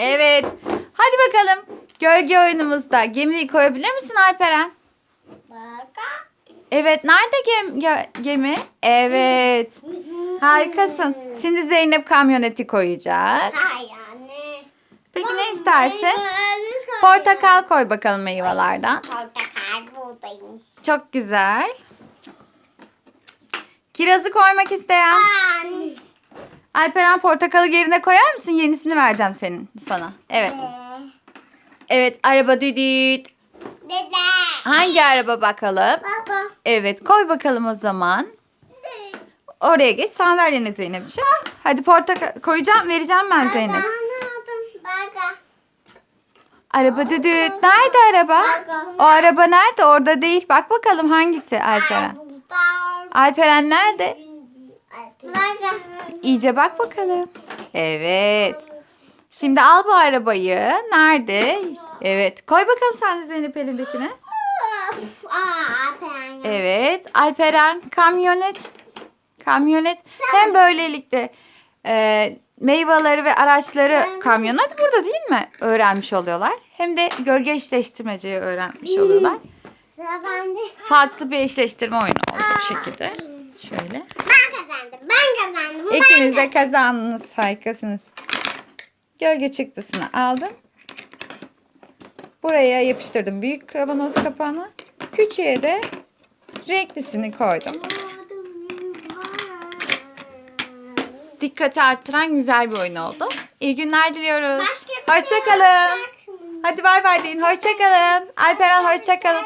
Evet. Hadi bakalım. Gölge oyunumuzda gemiyi koyabilir misin Alperen? Baka. Evet. Nerede gem ge- gemi? Evet. Harikasın. Şimdi Zeynep kamyoneti koyacak. Hayır anne. Peki ne istersin? Portakal koy bakalım meyvelerden. Portakal buradaymış. Çok güzel. Kirazı koymak isteyen. Anne. Alperen portakalı yerine koyar mısın? Yenisini vereceğim senin sana. Evet. Evet araba düdüt. Dede. Hangi araba bakalım? Baba. Evet koy bakalım o zaman. Oraya geç sandalyene Zeynep'ciğim. Hadi portakal koyacağım vereceğim ben Zeynep. Baba. Araba düdüt. Nerede araba? O araba nerede? Orada değil. Bak bakalım hangisi Alperen. Alperen nerede? İyice bak bakalım. Evet. Şimdi al bu arabayı. Nerede? Evet. Koy bakalım sen de Zeynep elindekine. Evet. Alperen kamyonet. Kamyonet. Hem böylelikle e, meyveleri ve araçları kamyonet burada değil mi? Öğrenmiş oluyorlar. Hem de gölge eşleştirmeceyi öğrenmiş oluyorlar. Farklı bir eşleştirme oyunu oldu bu şekilde. Şöyle. Ben kazandım. Ben kazandım. İkiniz de kazandınız. Harikasınız. Gölge çıktısını aldım. Buraya yapıştırdım büyük kavanoz kapağını. Küçüğe de renklisini koydum. Dikkati arttıran güzel bir oyun oldu. İyi günler diliyoruz. Hoşçakalın. şey? Hadi bay bay deyin. Hoşçakalın. Alperen hoşçakalın.